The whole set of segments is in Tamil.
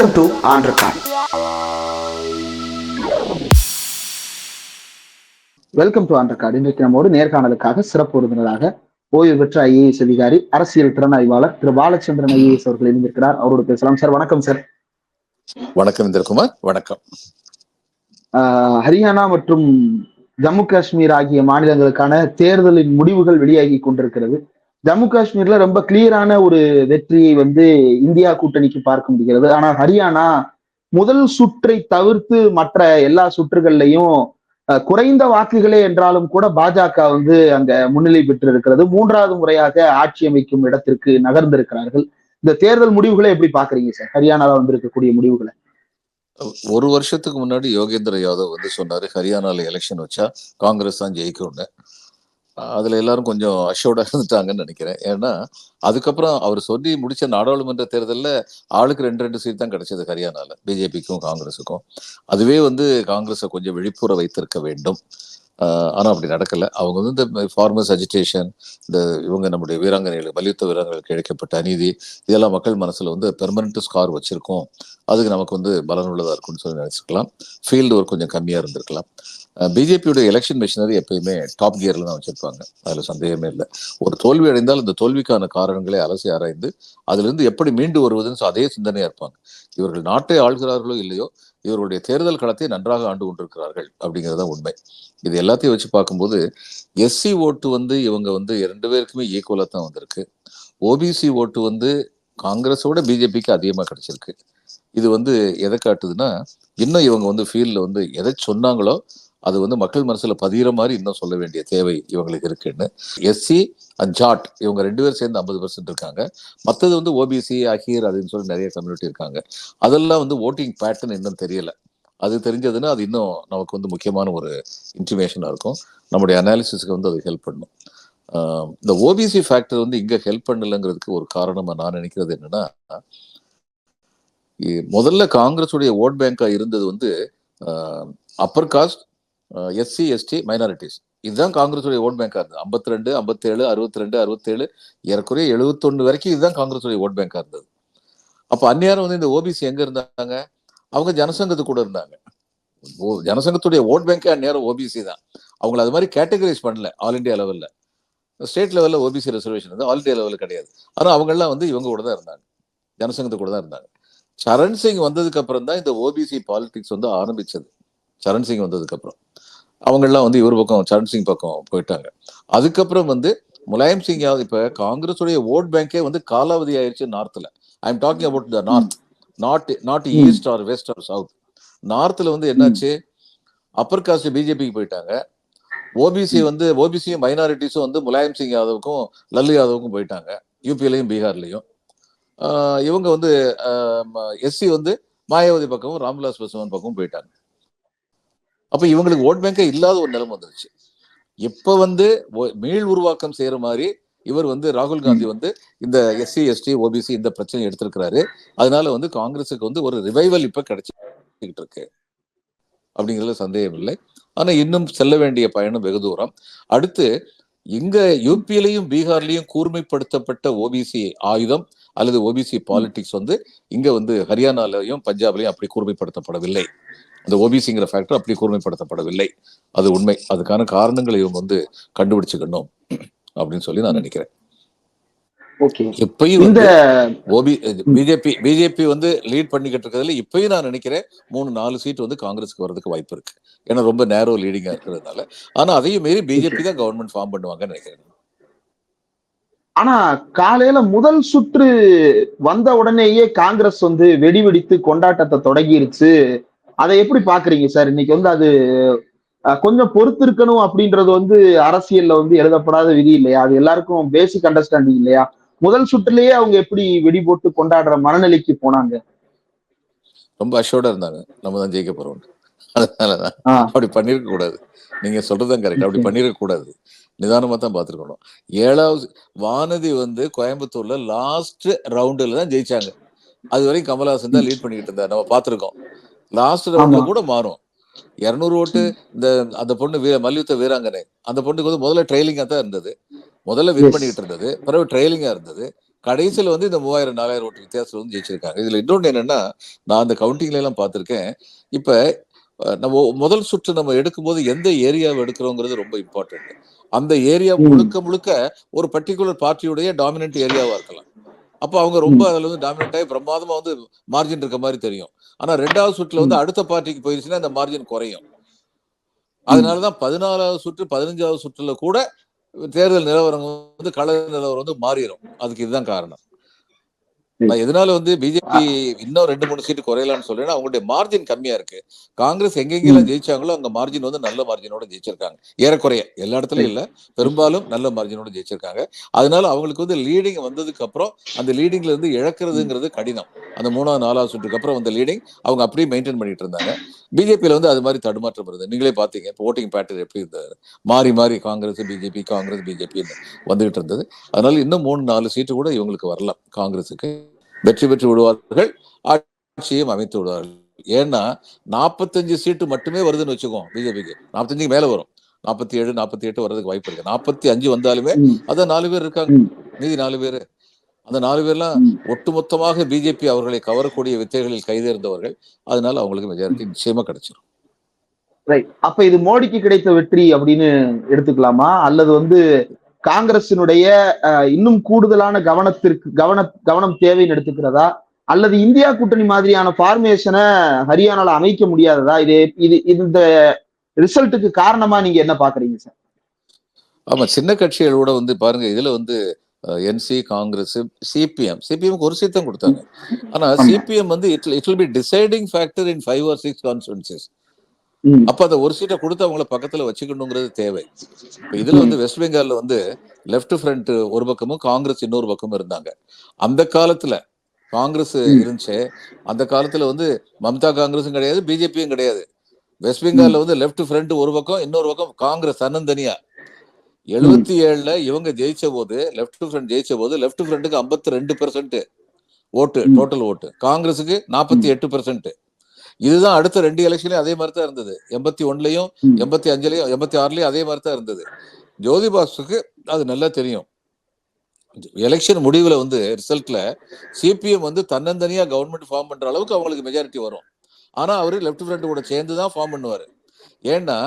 வெல்கம் டு ஆண்ட்ரகான் வெல்கம் டு ஆண்ட்ரகான் இன்றைக்கு நம்மோடு நேர்காணலுக்காக சிறப்பு விருந்தினராக ஓய்வு பெற்ற ஐஏஎஸ் அதிகாரி அரசியல் திறன் ஆய்வாளர் திரு பாலச்சந்திரன் ஐஏஎஸ் அவர்கள் இணைந்திருக்கிறார். அவரோடு பேசலாம். சார் வணக்கம் சார். வணக்கம் இந்திரகுமார். வணக்கம். ஹரியானா மற்றும் ஜம்மு காஷ்மீர் ஆகிய மாநிலங்களுக்கான தேர்தலின் முடிவுகள் வெளியாகி கொண்டிருக்கிறது. ஜம்மு காஷ்மீர்ல ரொம்ப கிளியரான ஒரு வெற்றியை வந்து இந்தியா கூட்டணிக்கு பார்க்க முடிகிறது. ஆனா ஹரியானா முதல் சுற்றை தவிர்த்து மற்ற எல்லா சுற்றுகள்லையும் குறைந்த வாக்குகளே என்றாலும் கூட பாஜக வந்து அங்க முன்னிலை பெற்று இருக்கிறது மூன்றாவது முறையாக ஆட்சி அமைக்கும் இடத்திற்கு நகர்ந்திருக்கிறார்கள். இந்த தேர்தல் முடிவுகளை எப்படி பாக்குறீங்க சார்? ஹரியானால வந்திருக்கக்கூடிய முடிவுகளை. ஒரு வருஷத்துக்கு முன்னாடி யோகேந்திர யாதவ் வந்து சொன்னாரு ஹரியானால எலெக்ஷன் வச்சா காங்கிரஸ் தான் ஜெயிக்கும்னு. அதுல எல்லாரும் கொஞ்சம் அஷோர்டாக இருந்துட்டாங்கன்னு நினைக்கிறேன். ஏன்னா அதுக்கப்புறம் அவர் சொல்லி முடிச்ச நாடாளுமன்ற தேர்தலில் ஆளுக்கு ரெண்டு ரெண்டு சீட் தான் கிடைச்சது ஹரியானால. பிஜேபிக்கும் காங்கிரஸுக்கும். அதுவே வந்து காங்கிரஸை கொஞ்சம் விழிப்புற வைத்திருக்க வேண்டும். ஆஹ் ஆனா அப்படி நடக்கல. அவங்க வந்து இந்த ஃபார்மர்ஸ் அஜிடேஷன் இந்த இவங்க நம்முடைய வீராங்கனைகளுக்கு மல்யுத்த வீராங்கனைகளுக்கு இழைக்கப்பட்ட அநீதி இதெல்லாம் மக்கள் மனசுல வந்து பெர்மனன்ட் ஸ்கார் வச்சிருக்கோம். அதுக்கு நமக்கு வந்து பலனுள்ளதா இருக்கும்னு சொல்லி நினச்சிருக்கலாம். ஃபீல்டு ஒர்க் கொஞ்சம் கம்மியா இருந்திருக்கலாம். பிஜேபியோட எலெக்ஷன் மிஷினரி எப்பயுமே டாப் கியர்ல தான் வச்சிருப்பாங்க. அதுல சந்தேகமே இல்லை. ஒரு தோல்வி அடைந்தால் அந்த தோல்விக்கான காரணங்களை அலசி ஆராய்ந்து அதுல இருந்து எப்படி மீண்டு வருவதுன்னு அதே சிந்தனையா இருப்பாங்க. இவர்கள் நாட்டை ஆள்கிறார்களோ இல்லையோ இவருடைய தேர்தல் களத்தை நன்றாக ஆண்டு கொண்டிருக்கிறார்கள் அப்படிங்கிறது தான் உண்மை. இது எல்லாத்தையும் வச்சு பார்க்கும்போது எஸ்சி ஓட்டு வந்து இவங்க வந்து ரெண்டு பேருக்குமே ஈக்குவலா தான் வந்திருக்கு. ஓபிசி ஓட்டு வந்து காங்கிரஸோட பிஜேபிக்கு அதிகமா கிடைச்சிருக்கு. இது வந்து எதை காட்டுதுன்னா இன்னும் இவங்க வந்து ஃபீல்டில் வந்து எதை சொன்னாங்களோ அது வந்து மக்கள் மனசுல பதிகிற மாதிரி இன்னும் சொல்ல வேண்டிய தேவை இவங்களுக்கு இருக்குன்னு. எஸ்சி அண்ட் ஜாட் இவங்க ரெண்டு பேரும் சேர்ந்து ஐம்பது பர்சன்ட் இருக்காங்க. மற்றது வந்து ஓபிசி அஹீர் அப்படின்னு சொல்லி நிறைய கம்யூனிட்டி இருக்காங்க. அதெல்லாம் வந்து ஓட்டிங் பேட்டர்ன் இன்னும் தெரியல. அது தெரிஞ்சதுன்னா அது இன்னும் நமக்கு வந்து முக்கியமான ஒரு இன்ஃபர்மேஷனாக இருக்கும். நம்முடைய அனாலிசிஸ்க்கு வந்து அது ஹெல்ப் பண்ணும். ஆஹ் இந்த ஓபிசி ஃபேக்டர் வந்து இங்கே ஹெல்ப் பண்ணலைங்கிறதுக்கு ஒரு காரணமாக நான் நினைக்கிறது என்னன்னா முதல்ல காங்கிரஸுடைய ஓட் பேங்காக இருந்தது வந்து upper caste SC ST minorities இதுதான் காங்கிரஸுடைய ஓட் பேங்காக இருந்தது. ஐம்பத்தி ரெண்டு ஐம்பத்தேழு அறுபத்தி ரெண்டு அறுபத்தேழு ஏறக்குறைய எழுபத்தொன்று வரைக்கும் இதுதான் காங்கிரஸுடைய ஓட் பேங்காக இருந்தது. அப்போ அந்நேரம் வந்து இந்த ஓபிசி எங்க இருந்தாங்க? அவங்க ஜனசங்கத்து கூட இருந்தாங்க. ஓ ஜனசங்கத்துடைய ஓட் பேங்கே அந்நேரம் ஓபிசி தான். அவங்கள அது மாதிரி கேட்டகரைஸ் பண்ணல ஆல் இண்டியா லெவல்ல ஸ்டேட் லெவல்ல ஓபிசி ரிசர்வேஷன் வந்து ஆல் இந்தியா லெவலில் கிடையாது. ஆனால் அவங்கெல்லாம் வந்து இவங்க கூட தான் இருந்தாங்க. ஜனசங்கத்து கூட தான் இருந்தாங்க. சரண் சிங் வந்ததுக்கு அப்புறம் தான் இந்த ஓபிசி பாலிடிக்ஸ் வந்து ஆரம்பிச்சது. சரண் சிங் வந்ததுக்கு அப்புறம். அவங்க எல்லாம் வந்து இவர் பக்கம் சரண் சிங் பக்கம் போயிட்டாங்க. அதுக்கப்புறம் வந்து முலாயம் சிங் யாதவ் இப்ப காங்கிரஸுடைய ஓட் பேங்கே வந்து காலாவதி ஆயிடுச்சு நார்த்ல I am talking about the north not not. East or west or south நார்த்ல வந்து என்னாச்சு? அப்பர் காஸ்ட் பிஜேபிக்கு போயிட்டாங்க. ஓபிசி வந்து ஓபிசியும் மைனாரிட்டிஸும் வந்து முலாயம் சிங் யாதவுக்கும் லல்லு யாதவுக்கும் போயிட்டாங்க. யூபிலையும் பீகார்லயும் இவங்க வந்து எஸ்சி வந்து மாயாவதி பக்கமும் ராம்விலாஸ் பாஸ்வான் பக்கமும் போயிட்டாங்க. அப்ப இவங்களுக்கு ஓட் பேங்கே இல்லாத ஒரு நிலைமை வந்துருச்சு. இப்ப வந்து மீள் உருவாக்கம் செய்யற மாதிரி இவர் வந்து ராகுல் காந்தி வந்து இந்த எஸ்சி எஸ்டி ஓபிசி இந்த பிரச்சனையை எடுத்திருக்கிறாரு. அதனால வந்து காங்கிரஸுக்கு வந்து ஒரு ரிவைவல் இப்ப கிடைச்சிக்கிட்டு இருக்கு. அப்படிங்கிறதுல சந்தேகம் இல்லை. ஆனா இன்னும் செல்ல வேண்டிய பயணம் வெகு தூரம். அடுத்து இங்க யூபியிலையும் பீகார்லயும் கூர்மைப்படுத்தப்பட்ட ஓபிசி ஆயுதம் அல்லது ஓபிசி பாலிடிக்ஸ் வந்து இங்க வந்து ஹரியானாலையும் பஞ்சாப்லயும் அப்படி கூர்மைப்படுத்தப்படவில்லை. அந்த ஓபிசிங்கிற ஃபேக்டர் அப்படி கூர்மைப்படுத்தப்படவில்லை. அது உண்மை. அதுக்கான காரணங்களை இவங்க வந்து கண்டுபிடிச்சுக்கணும் அப்படின்னு சொல்லி நான் நினைக்கிறேன். இப்பயும் இந்த ஓபி பிஜேபி பிஜேபி வந்து லீட் பண்ணிக்கிட்டு இருக்கிறதுல இப்பயும் நான் நினைக்கிறேன் மூணு நாலு சீட் வந்து காங்கிரஸ்க்கு வர்றதுக்கு வாய்ப்பு இருக்கு. ஏன்னா ரொம்ப நேரோ லீடிங்கா இருக்கிறதுனால. ஆனா அதையும் மீறி பிஜேபி தான் கவர்மெண்ட் ஃபார்ம் பண்ணுவாங்கன்னு நினைக்கிறேன். ஆனா காலையில முதல் சுற்று வந்த உடனேயே காங்கிரஸ் வந்து வெடி வெடித்து கொண்டாட்டத்தை தொடங்கிருச்சு. அதை எப்படி பாக்குறீங்க சார்? இன்னைக்கு வந்து அது கொஞ்சம் பொறுத்திருக்கணும் அப்படின்றது வந்து அரசியல்ல வந்து எழுதப்படாத விதி இல்லையா? அது எல்லாருக்கும் பேசிக் அண்டர்ஸ்டாண்டிங் இல்லையா? முதல் சுற்றுலயே அவங்க எப்படி வெடி போட்டு கொண்டாடுற மனநிலைக்கு போனாங்க? ரொம்ப அஷோர்டா இருந்தாங்க. நம்ம தான் ஜெயிக்க போறோம் அதனாலதான். அப்படி பண்ணிருக்க கூடாது. நீங்க சொல்றதுதான் கரெக்ட் அப்படி பண்ணிருக்க கூடாது. நிதானமா தான் பாத்துருக்கணும். ஏழாவது வானதி வந்து கோயம்புத்தூர்ல லாஸ்ட் ரவுண்டுல தான் ஜெயிச்சாங்க. அது வரைக்கும் கமலஹாசன் தான் லீட் பண்ணிக்கிட்டு இருந்தார். நம்ம பார்த்திருக்கோம் லாஸ்ட் ரவுண்ட்ல. கூட மாறும். இருநூறு ஓட்டு இந்த அந்த பொண்ணு வீர மல்யுத்த வீராங்கனை அந்த பொண்ணுக்கு வந்து முதல்ல ட்ரைலிங்கா தான் இருந்தது. முதல்ல வின். பண்ணிட்டு இருந்தது. பிறகு ட்ரைலிங்கா இருந்தது. கடைசியில வந்து இந்த மூவாயிரம் நாலாயிரம் ஓட்டு வித்தியாசத்துல வந்து ஜெயிச்சிருக்காங்க. இதுல இன்னொன்னு என்னன்னா நான் அந்த கவுண்டிங்ல எல்லாம் பார்த்திருக்கேன். இப்ப நம்ம முதல் சுற்று நம்ம எடுக்கும்போது எந்த ஏரியாவை எடுக்கிறோங்கிறது ரொம்ப இம்பார்ட்டன்ட் அந்த ஏரியா. முழுக்க முழுக்க ஒரு பர்டிகுலர் பார்ட்டியுடைய டாமினன்ட் ஏரியாவா இருக்கலாம். அப்போ அவங்க ரொம்ப அதுல வந்து டாமினன்ட் ஆகி பிரமாதமா வந்து மார்ஜின் இருக்க மாதிரி தெரியும். ஆனா ரெண்டாவது சுற்றுல வந்து அடுத்த பார்ட்டிக்கு போயிருச்சுன்னா அந்த மார்ஜின் குறையும். அதனாலதான் பதினாலாவது சுற்று பதினஞ்சாவது சுற்றுல கூட தேர்தல் நிலவரம் வந்து கள நிலவரம் வந்து மாறிடும் அதுக்கு இதுதான் காரணம். நான் எதனால வந்து பிஜேபி இன்னும் ரெண்டு மூணு சீட்டு குறையலாம்னு சொல்றேன்னா அவங்களுடைய மார்ஜின் கம்மியா இருக்கு. காங்கிரஸ் எங்கெங்கெல்லாம் ஜெயிச்சாங்களோ அங்க மார்ஜின் வந்து நல்ல மார்ஜினோட ஜெயிச்சிருக்காங்க. ஏறக்குறைய எல்லா இடத்துலயும் இல்ல. பெரும்பாலும் நல்ல மார்ஜினோட ஜெயிச்சிருக்காங்க. அதனால அவங்களுக்கு வந்து லீடிங் வந்ததுக்கு அப்புறம் அந்த லீடிங்ல இருந்து இழக்கிறதுங்கிறது கடினம். அந்த மூணாவது நாலாவது சுற்றுக்கு அப்புறம் வந்த லீடிங் அவங்க அப்படியே மெயின்டைன் பண்ணிட்டு இருந்தாங்க. பிஜேபியில வந்து அது மாதிரி தடுமாற்றம் இருந்தது நீங்களே பாத்தீங்க இப்போ ஓட்டிங் பேட்டர்ன் எப்படி இருந்தது? மாறி மாறி காங்கிரஸ் பிஜேபி காங்கிரஸ் பிஜேபி வந்துகிட்டு இருந்தது. அதனால இன்னும் மூணு நாலு சீட்டு கூட இவங்களுக்கு வரலாம் காங்கிரஸுக்கு. வெற்றி பெற்று விடுவார்கள் ஆட்சியும் அமைத்து விடுவார்கள். ஏன்னா நாற்பத்தஞ்சு சீட்டு மட்டுமே வருதுன்னு வச்சுக்கோம் பிஜேபிக்கு. நாற்பத்தஞ்சுக்கு மேல வரும். நாற்பத்தி ஏழு நாற்பத்தி எட்டு வர்றதுக்கு வாய்ப்பு இருக்கு. நாற்பத்தி அஞ்சு வந்தாலுமே. அதான் நாலு பேர் இருக்காங்க. மீதி நாலு பேர். அந்த நாலு பேர்லாம். ஒட்டுமொத்தமாக பிஜேபி அவர்களை கவரக்கூடிய வித்தைகளில் கைதேர்ந்தவர்கள். அதனால அவங்களுக்கு மெஜாரிட்டி நிச்சயமா கிடைச்சிடும் ரைட் அப்ப இது மோடிக்கு கிடைத்த வெற்றி அப்படின்னு எடுத்துக்கலாமா? அல்லது வந்து காங்கிரசினுடைய இன்னும் கூடுதலான கவனத்திற்கு கவன கவனம் தேவைன்னு எடுத்துக்கிறதா அல்லது இந்தியா கூட்டணி மாதிரியான ஃபார்மேஷனை ஹரியானால அமைக்க முடியாததா இது இது இந்த ரிசல்ட்டுக்கு காரணமா நீங்க என்ன பாக்குறீங்க சார் ஆமா சின்ன கட்சிகளோட வந்து பாருங்க இதுல வந்து என்சி காங்கிரஸ் சிபிஎம் சிபிஎம் ஒரு சீட் தான் கொடுத்தாங்க ஆனா. சிபிஎம் வந்து it it will be deciding factor in five or six constituencies. அப்ப அந்த ஒரு சீட்டை கொடுத்து அவங்கள பக்கத்துல வச்சுக்கணுங்கிறது தேவை. இதுல வந்து வெஸ்ட் பெங்கால்ல வந்து லெஃப்ட் ஃப்ரண்ட் ஒரு பக்கமும் காங்கிரஸ் இன்னொரு பக்கமும் இருந்தாங்க. அந்த காலத்துல காங்கிரஸ். இருந்துச்சு. அந்த காலத்துல வந்து மம்தா காங்கிரஸும் கிடையாது பிஜேபியும் கிடையாது. வெஸ்ட் பெங்கால்ல வந்து லெஃப்ட் ஃப்ரண்ட் ஒரு பக்கம் இன்னொரு பக்கம் காங்கிரஸ் தன்னந்தனியா எழுபத்தி ஏழுல இவங்க ஜெயிச்ச போது லெஃப்ட் ஃப்ரண்ட் ஜெயிச்ச போது லெஃப்ட் ஃப்ரண்ட்டுக்கு ஐம்பத்தி ரெண்டு பெர்சென்ட் ஓட்டு. டோட்டல் ஓட்டு. காங்கிரஸுக்கு நாற்பத்தி எட்டு பெர்சென்ட் இதுதான் அடுத்த ரெண்டு எலெக்ஷன்லயும் அதே மாதிரி தான் இருந்தது. எண்பத்தி ஒன்னுலயும். எண்பத்தி அஞ்சுலயும் எண்பத்தி ஆறுலயும் அதே மாதிரி தான் இருந்தது. ஜோதி பாசுக்கு அது நல்லா தெரியும். எலெக்ஷன் முடிவுல வந்து ரிசல்ட்ல சிபிஎம் வந்து தன்னந்தனியா கவர்மெண்ட் ஃபார்ம் பண்ற அளவுக்கு அவங்களுக்கு மெஜாரிட்டி வரும். ஆனா அவரு லெஃப்ட் ஃப்ரண்ட் கூட சேர்ந்து தான் ஃபார்ம் பண்ணுவாரு. ஏன்னா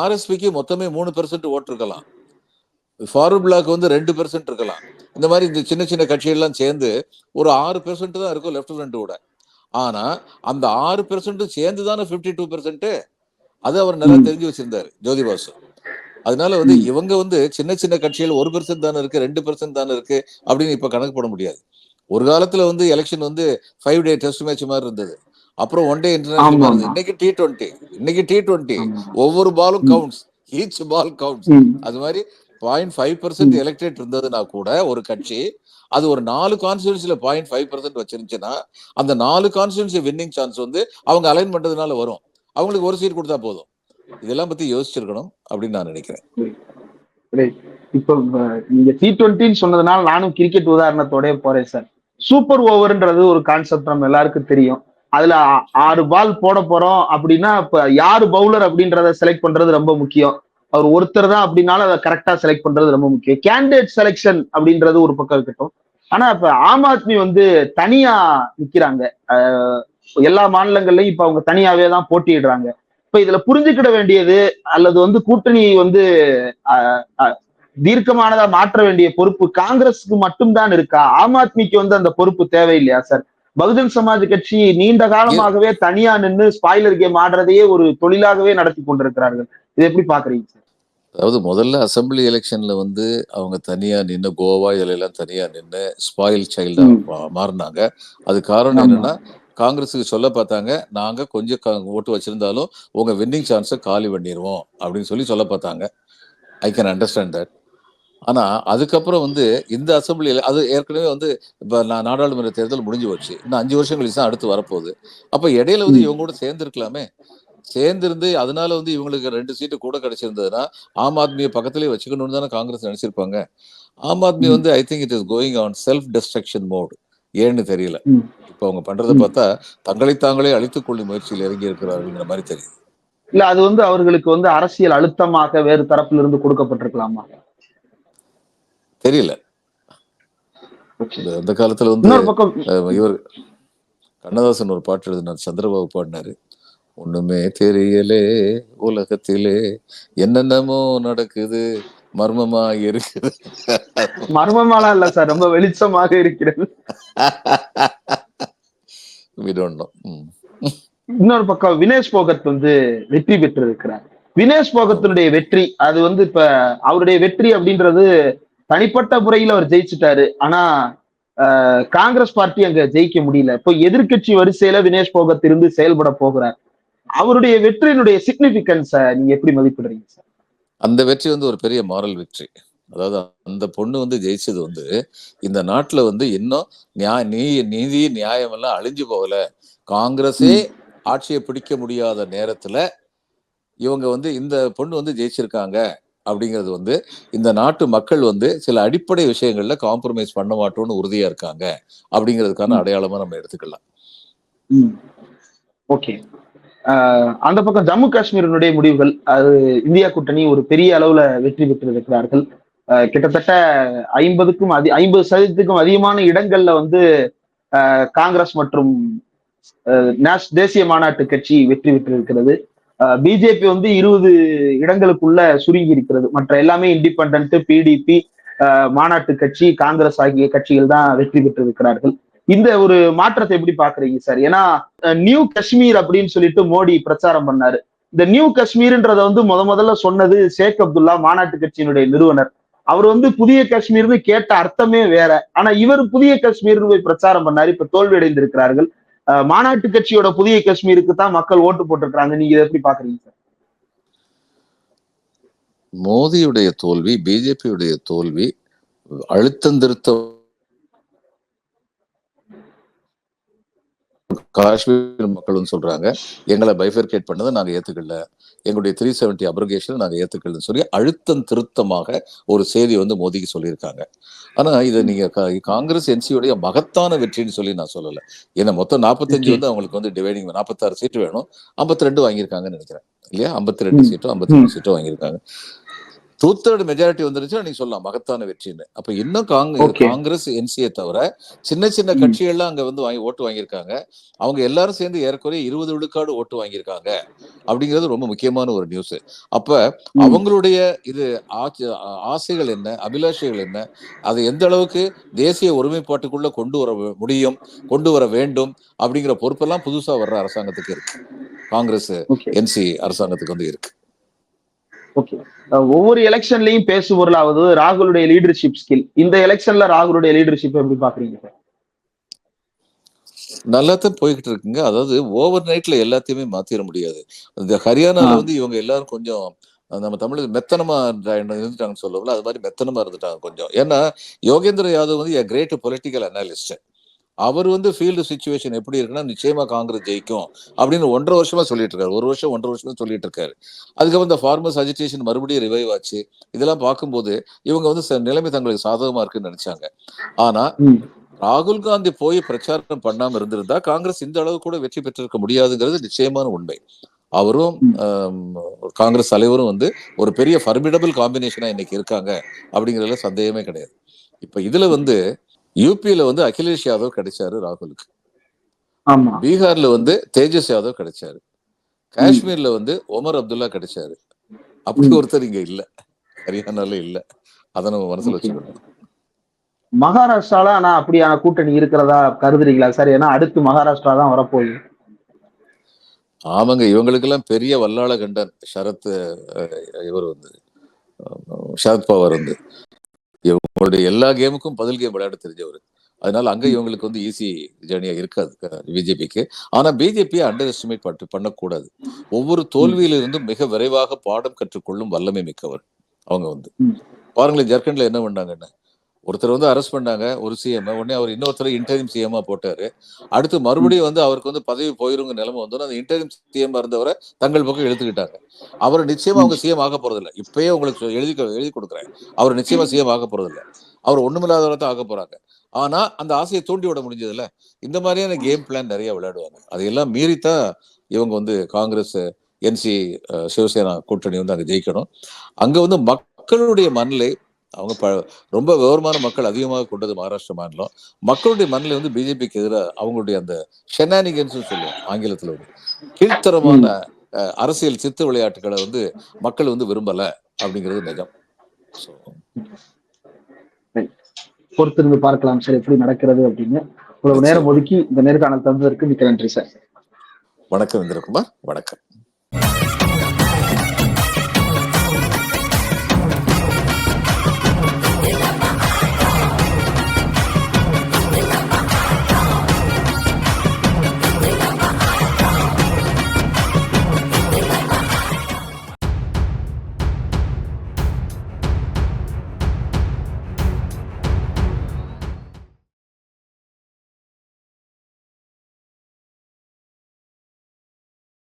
ஆர்எஸ்பிக்கு மொத்தமே மூணு பெர்சென்ட் ஓட்டு இருக்கலாம். ஃபார்வர்ட் பிளாக் வந்து ரெண்டு பெர்சென்ட் இருக்கலாம். இந்த மாதிரி இந்த சின்ன சின்ன கட்சிகள்லாம் சேர்ந்து ஒரு ஆறு பெர்சென்ட் தான் இருக்கும் லெஃப்ட் ஃப்ரண்ட் கூட. ஆனா அந்த ஆறு பெர்சென்ட் சேர்ந்து தானே ஃபிஃப்டி டூ பெர்சென்ட் அது அவர் நல்லா. தெரிஞ்சு வச்சிருந்தாரு ஜோதி பாசு அதனால வந்து. இவங்க வந்து சின்ன சின்ன கட்சிகள் ஒரு பெர்சென்ட் தானே இருக்கு ரெண்டு பெர்சென்ட் தானே இருக்கு அப்படின்னு இப்ப கணக்கு போட முடியாது ஒரு காலத்துல வந்து எலெக்ஷன் வந்து ஃபைவ் டே டெஸ்ட் மேட்ச் மாதிரி இருந்தது அப்புறம் ஒன் டே இன்டர்நேஷனல். இன்னைக்கு டி டுவெண்ட்டி இன்னைக்கு டி டுவெண்ட்டி. ஒவ்வொரு பாலும். Counts each ball counts. அது மாதிரி பாயிண்ட் ஃபைவ் பர்சன்ட். எலெக்டேட் இருந்ததுன்னா கூட ஒரு கட்சி அது ஒரு நாலு கான்ஸ்டியூன்சில பாயிண்ட் ஃபைவ் பர்சன்ட் வச்சிருந்துச்சுன்னா அந்த நாலு கான்ஸ்டியூன்சி வின்னிங் சான்ஸ் வந்து அவங்க அலைன் பண்றதுனால வரும். அவங்களுக்கு ஒரு சீட் கொடுத்தா போதும். இதெல்லாம் பத்தி யோசிச்சிருக்கணும் அப்படின்னு நான் நினைக்கிறேன். இப்போ நீங்க டி டுவெண்ட்டின்னு சொன்னதுனால நானும் கிரிக்கெட் உதாரணத்தோடய போறேன் சார் சூப்பர் ஓவர்ன்றது ஒரு கான்செப்ட் நம்ம எல்லாருக்கும் தெரியும். அதுல ஆறு பால் போட போறோம் அப்படின்னா இப்ப யாரு பவுலர் அப்படின்றத செலக்ட் பண்றது ரொம்ப முக்கியம். அவர் ஒருத்தர் தான் அப்படின்னாலும் அதை கரெக்டா செலக்ட் பண்றது ரொம்ப முக்கியம். கேண்டிடேட் செலெக்ஷன் அப்படின்றது ஒரு பக்கம் இருக்கட்டும். ஆனா இப்ப ஆம் ஆத்மி வந்து தனியா நிக்கிறாங்க. அஹ், எல்லா மாநிலங்கள்லயும் இப்ப அவங்க தனியாவே தான் போட்டியிடுறாங்க. இப்ப இதுல புரிஞ்சுக்கிட வேண்டியது அல்லது வந்து கூட்டணி வந்து அஹ், அஹ், தீர்க்கமானதா மாற்ற வேண்டிய பொறுப்பு காங்கிரஸுக்கு மட்டும்தான் இருக்கா? ஆம் ஆத்மிக்கு வந்து அந்த பொறுப்பு தேவையில்லையா சார் பகுஜன் சமாஜ் கட்சி நீண்ட காலமாகவே தனியா நின்னு ஸ்பாய்லர் கேம் ஆடுறதையே ஒரு தொழிலாகவே நடத்தி கொண்டிருக்கிறார்கள். இதை எப்படி பாக்குறீங்க சார் அதாவது முதல்ல அசெம்பிளி எலெக்ஷன்ல வந்து அவங்க தனியா நின்று கோவா இதுல எல்லாம் தனியா நின்று ஸ்பாயில் சைல்டா ம். மாறினாங்க அது காரணம். என்னன்னா காங்கிரஸுக்கு சொல்ல பார்த்தாங்க நாங்க கொஞ்சம் ஓட்டு வச்சிருந்தாலும் உங்க வின்னிங் சான்ஸை காலி பண்ணிடுவோம் அப்படின்னு சொல்லி சொல்ல பார்த்தாங்க ஐ கேன் அண்டர்ஸ்டாண்ட் தட் ஆனா அதுக்கப்புறம் வந்து இந்த அசெம்பிளியில் அது ஏற்கனவே வந்து இப்ப நான் நாடாளுமன்ற தேர்தல் முடிஞ்சு போச்சு இன்னும் அஞ்சு வருஷம் கழிச்சு தான் அடுத்து வரப்போகுது அப்ப இடையில வந்து. இவங்க கூட சேர்ந்துருக்கலாமே சேர்ந்திருந்து அதனால வந்து இவங்களுக்கு ரெண்டு சீட்டு கூட கிடைச்சிருந்ததுன்னா ஆம் ஆத்மியை பக்கத்துலயே வச்சுக்கணும்னு தானே காங்கிரஸ் நினைச்சிருப்பாங்க. ஆம் ஆத்மி. வந்து I think it is going on self destruction mode ஏன்னு தெரியல. இப்போ அவங்க பண்றதை. பார்த்தா தங்களை தாங்களே அழித்துக் கொள்ளும் முயற்சியில் இறங்கி இருக்கிறார்கள்ங்கிற மாதிரி தெரியுது. இல்ல அது வந்து அவர்களுக்கு வந்து அரசியல் அழுத்தமாக வேறு தரப்பிலிருந்து கொடுக்கப்பட்டிருக்கலாமா? தெரியல. அந்த காலத்துல வந்து இவர் கண்ணதாசன் ஒரு பாட்டு எழுதினார் சந்திரபாபு பாடினாரு. ஒண்ணுமே தெரியலே உலகத்திலே. என்னென்னமோ நடக்குது. மர்மமா இருக்குது. மர்மமாலாம் இல்ல சார். ரொம்ப வெளிச்சமாக இருக்கிறது. We don't know. ம். இன்னொரு பக்கம் வினேஷ் போகத் வந்து வெற்றி பெற்று இருக்கிறார் வினேஷ் போகத்தினுடைய வெற்றி அது வந்து இப்ப அவருடைய வெற்றி அப்படின்றது தனிப்பட்ட முறையில் அவர் ஜெயிச்சுட்டாரு. ஆனா காங்கிரஸ் பார்ட்டி அங்க ஜெயிக்க முடியல. இப்போ எதிர்க்கட்சி வரிசையில வினேஷ் போகத் இருந்து செயல்பட போகிறார். அவருடைய வெற்றியினுடைய சிக்னிபிகன்ஸ நீங்க எப்படி மதிப்பிடுறீங்க சார் அந்த வெற்றி வந்து ஒரு பெரிய மாரல் வெற்றி. அதாவது அந்த பொண்ணு வந்து ஜெயிச்சது வந்து இந்த நாட்டுல வந்து இன்னும் நியாய நீ நீதி நியாயம் எல்லாம் அழிஞ்சு போகல. காங்கிரஸே ஆட்சியை பிடிக்க முடியாத நேரத்துல இவங்க வந்து இந்த பொண்ணு வந்து ஜெயிச்சிருக்காங்க அப்படிங்கிறது வந்து இந்த நாட்டு மக்கள் வந்து சில அடிப்படை விஷயங்கள்ல காம்ப்ரமைஸ் பண்ண மாட்டோம்னு உறுதியா இருக்காங்க அப்படிங்கிறதுக்கான. அடையாளமா நம்ம எடுத்துக்கலாம். ஓகே. அந்த பக்கம் ஜம்மு காஷ்மீரினுடைய முடிவுகள் அது இந்தியா கூட்டணி ஒரு பெரிய அளவுல வெற்றி பெற்றிருக்கிறார்கள். கிட்டத்தட்ட ஐம்பதுக்கும் அதி ஐம்பது சதவீதத்துக்கும் அதிகமான இடங்கள்ல வந்து ஆஹ் காங்கிரஸ் மற்றும் நேஷ்- தேசிய மாநாட்டு கட்சி வெற்றி பெற்றிருக்கிறது. பிஜேபி வந்து இருபது இடங்களுக்குள்ள சுருங்கி இருக்கிறது. மற்ற எல்லாமே இண்டிபெண்ட் பிடிபி மாநாட்டு கட்சி காங்கிரஸ் ஆகிய கட்சிகள் தான் வெற்றி பெற்றிருக்கிறார்கள். இந்த ஒரு மாற்றத்தை எப்படி பாக்குறீங்க சார்? ஏன்னா நியூ காஷ்மீர் அப்படின்னு சொல்லிட்டு மோடி பிரச்சாரம் பண்ணாரு. இந்த நியூ காஷ்மீர்ன்றத வந்து முத முதல்ல சொன்னது ஷேக் அப்துல்லா மாநாட்டு கட்சியினுடைய நிறுவனர். அவர் வந்து புதிய காஷ்மீர்னு கேட்ட அர்த்தமே வேற. ஆனா இவர் புதிய காஷ்மீர்னு போய் பிரச்சாரம் பண்ணாரு. இப்ப தோல்வி அடைந்திருக்கிறார்கள் அஹ், மாநாட்டு கட்சியோட புதிய காஷ்மீருக்கு தான் மக்கள் ஓட்டு போட்டிருக்கிறாங்க. நீங்க இதை எப்படி பாக்குறீங்க சார்? மோதியுடைய தோல்வி பிஜேபியுடைய தோல்வி அழுத்தம் திருத்தம் காஷ்மீர் மக்கள் வந்து சொல்றாங்க. எங்களை பைஃபர்கேட் பண்ணதை நாங்க ஏத்துக்கல. எங்களுடைய த்ரீ செவன்டி அப்ரகேஷன் நாங்க ஏத்துக்கலன்னு சொல்லி அழுத்தம் திருத்தமாக ஒரு செய்தி வந்து மோதிக்கு சொல்லியிருக்காங்க. ஆனா இதை நீங்க காங்கிரஸ் என்சியுடைய மகத்தான வெற்றின்னு சொல்லி நான் சொல்லல. ஏன்னா மொத்தம் நாற்பத்தஞ்சு. வந்து அவங்களுக்கு வந்து டிவைடிங் நாற்பத்தாறு சீட்டு வேணும். ஐம்பத்தி ரெண்டு வாங்கியிருக்காங்கன்னு நினைக்கிறேன். இல்லையா? ஐம்பத்தி ரெண்டு. சீட்டும் ஐம்பத்தி ரெண்டு சீட்டும் வாங்கியிருக்காங்க. டூ தேர்ட் மெஜாரிட்டி வந்துருச்சுன்னா நீங்க சொல்லலாம் மகத்தான வெற்றின்னு. அப்ப இன்னும். காங்கிரஸ் என்சியை தவிர சின்ன சின்ன. கட்சிகள்லாம் அங்க வந்து வாங்கி ஓட்டு வாங்கியிருக்காங்க. அவங்க எல்லாரும் சேர்ந்து ஏறக்குறைய இருபது விழுக்காடு ஓட்டு வாங்கியிருக்காங்க. அப்படிங்கிறது ரொம்ப முக்கியமான ஒரு நியூஸ் அப்ப. அவங்களுடைய இது ஆசைகள் என்ன அபிலாஷைகள் என்ன அதை எந்த அளவுக்கு தேசிய ஒருமைப்பாட்டுக்குள்ள கொண்டு வர முடியும் கொண்டு வர வேண்டும் அப்படிங்கிற பொறுப்பெல்லாம் புதுசா வர்ற அரசாங்கத்துக்கு இருக்கு. காங்கிரஸ் என்சி அரசாங்கத்துக்கு வந்து இருக்கு. ஓகே ஒவ்வொரு எலெக்ஷன்லயும் பேசுபொருளாவது ராகுலுடைய லீடர்ஷிப் ஸ்கில் இந்த எலெக்ஷன்ல ராகுலுடைய லீடர்ஷிப் எப்படி பாக்குறீங்க நல்லா தான் போய்கிட்டு இருக்குங்க. அதாவது ஓவர் நைட்ல எல்லாத்தையுமே மாத்திர முடியாது. இந்த ஹரியானால. வந்து இவங்க எல்லாரும் கொஞ்சம் நம்ம தமிழ் மெத்தனமா இருந்தா- இருந்துட்டாங்கன்னு சொல்லுவோம்ல அது மாதிரி மெத்தனமா இருந்துட்டாங்க கொஞ்சம். ஏன்னா யோகேந்திர யாதவ் வந்து கிரேட் பொலிட்டிக்கல் அனாலிஸ்ட் அவர் வந்து ஃபீல்டு சுச்சுவேஷன் எப்படி இருக்குன்னா நிச்சயமா காங்கிரஸ் ஜெயிக்கும் அப்படின்னு ஒன்றரை வருஷமா சொல்லிட்டு இருக்காரு. ஒரு வருஷம் ஒன்றரை வருஷமா சொல்லிட்டு இருக்காரு. அதுக்கப்புறம் இந்த ஃபார்மர்ஸ் அஜிடேஷன் மறுபடியும் ரிவைவ் ஆச்சு. இதெல்லாம் பார்க்கும்போது இவங்க வந்து நிலைமை தங்களுக்கு சாதகமா இருக்குன்னு நினைச்சாங்க. ஆனா. ராகுல் காந்தி போய் பிரச்சாரம் பண்ணாம இருந்திருந்தா காங்கிரஸ் இந்த அளவு கூட வெற்றி பெற்றிருக்க முடியாதுங்கிறது நிச்சயமான உண்மை. அவரும் காங்கிரஸ் தலைவரும் வந்து ஒரு பெரிய ஃபர்மிடபிள் காம்பினேஷனா இன்னைக்கு இருக்காங்க அப்படிங்கிறதுல சந்தேகமே கிடையாது. இப்ப இதுல வந்து யூபியில வந்து அகிலேஷ் யாதவ் கிடைச்சாரு ராகுலுக்கு. பீகார்ல வந்து தேஜஸ் யாதவ் கிடைச்சாரு. காஷ்மீர்ல வந்து ஒமர் அப்துல்லா கிடைச்சாரு. அப்படி. ஒருத்தர் இங்க இல்ல. ஹரியானால இல்ல. அதை நம்ம மனசுல. வச்சுக்கணும். மகாராஷ்டிரால ஆனா அப்படியான கூட்டணி இருக்கிறதா கருதுறீங்களா? சார் ஏன்னா அடுத்து மகாராஷ்டிரா தான் வரப்போகுது. ஆமாங்க இவங்களுக்கெல்லாம் பெரிய வல்லாள கண்டன் சரத் இவர் வந்து அஹ், சரத் பவார் வந்து. இவங்களுடைய எல்லா கேமுக்கும் பதில் கேம் விளையாட தெரிஞ்சவர். அதனால அங்க இவங்களுக்கு வந்து ஈஸி ஜேர்னியா இருக்காது பிஜேபிக்கு ஆனா பிஜேபியை அண்டர் எஸ்டிமேட் பட்டு பண்ணக்கூடாது. ஒவ்வொரு தோல்வியிலிருந்தும் மிக விரைவாக பாடம் கற்றுக்கொள்ளும் வல்லமை மிக்கவர் அவங்க வந்து. பாருங்களேன் ஜார்க்கண்ட்ல என்ன பண்ணாங்கன்னு ஒருத்தர் வந்து அரெஸ்ட் பண்ணாங்க ஒரு சிஎம் உடனே அவர் இன்னொருத்தர் இன்டரிம் சிஎம்மா போட்டாரு. அடுத்து மறுபடியும் வந்து அவருக்கு வந்து பதவி போயிருங்க நிலைமை வந்தோன்னா அந்த இன்டரிம் சிஎம் இருந்தவரை தங்கள் பக்கம் எழுத்துக்கிட்டாங்க அவர் நிச்சயமா அவங்க சிஎம் ஆக போறதில்ல. இப்பயே உங்களுக்கு எழுதி எழுதி கொடுக்குறேன். அவர் நிச்சயமா சிஎம் ஆக போறதில்ல. அவர் ஒண்ணுமில்லாதவரை தான் ஆக போறாங்க. ஆனா அந்த ஆசையை தூண்டி விட முடிஞ்சதுல இந்த மாதிரியான கேம் பிளான் நிறைய விளையாடுவாங்க. அதையெல்லாம் மீறித்தான் இவங்க வந்து காங்கிரஸ் என்சி சிவசேனா கூட்டணி வந்து அங்க ஜெயிக்கணும். அங்க வந்து மக்களுடைய மனநிலை அவங்க ப ரொம்ப விவரமான மக்கள் அதிகமாக கொண்டது மகாராஷ்டிரா மாநிலம். மக்களுடைய மனநிலை வந்து பிஜேபிக்கு எதிராக அவங்களுடைய அந்த ஷெனானிகன்ஸ் சொல்லுவோம் ஆங்கிலத்தில் ஒரு கீழ்த்தரமான அரசியல் சித்து விளையாட்டுகளை வந்து மக்கள் வந்து விரும்பல அப்படிங்கிறது நிஜம். பொறுத்திருந்து பார்க்கலாம் சார் எப்படி நடக்கிறது அப்படின்னு. இவ்வளவு நேரம் ஒதுக்கி இந்த நேர்காணல் தந்ததற்கு மிக்க நன்றி சார். வணக்கம் இந்திரகுமார் வணக்கம்.